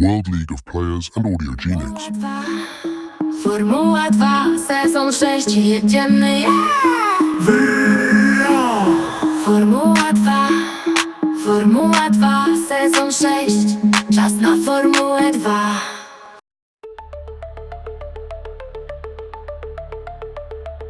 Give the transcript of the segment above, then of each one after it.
World League of Players and Audio Genius. Formuła 2, sezon 6, jedziemy, yeah! Formuła 2, Formuła 2, sezon 6, czas na Formułę 2.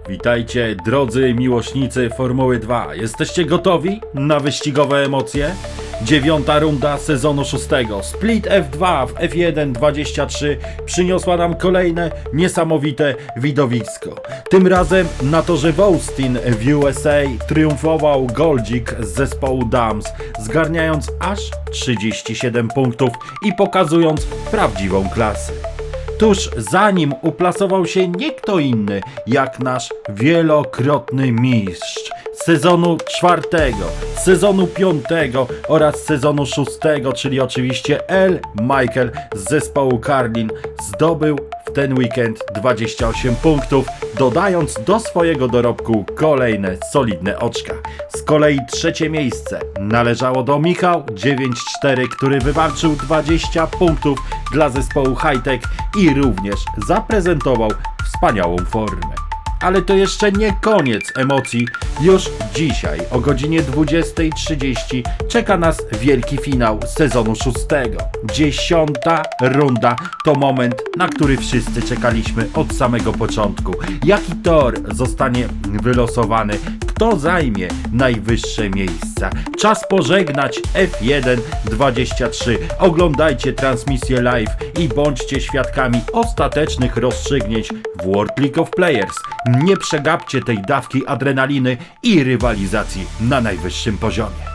Witajcie, drodzy miłośnicy Formuły 2. Jesteście gotowi na wyścigowe emocje? Dziewiąta runda sezonu szóstego. Split F2 w F1 23 przyniosła nam kolejne niesamowite widowisko. Tym razem na torze w Austin w USA triumfował Goldzik z zespołu Dams, zgarniając aż 37 punktów i pokazując prawdziwą klasę tuż za nim uplasował się nie kto inny jak nasz wielokrotny mistrz sezonu czwartego, sezonu piątego oraz sezonu szóstego, czyli oczywiście L. Michael z zespołu Carlin zdobył w ten weekend 28 punktów, dodając do swojego dorobku kolejne solidne oczka. Z kolei trzecie miejsce należało do Michał 9-4, który wywalczył 20 punktów dla zespołu Hightech i również zaprezentował wspaniałą formę. Ale to jeszcze nie koniec emocji. Już dzisiaj o godzinie 20.30 czeka nas wielki finał sezonu szóstego. Dziesiąta runda to moment, na który wszyscy czekaliśmy od samego początku. Jaki tor zostanie wylosowany? Kto zajmie najwyższe miejsca? Czas pożegnać F1 23. Oglądajcie transmisję live i bądźcie świadkami ostatecznych rozstrzygnięć w World League of Players. Nie przegapcie tej dawki adrenaliny i rywalizacji na najwyższym poziomie.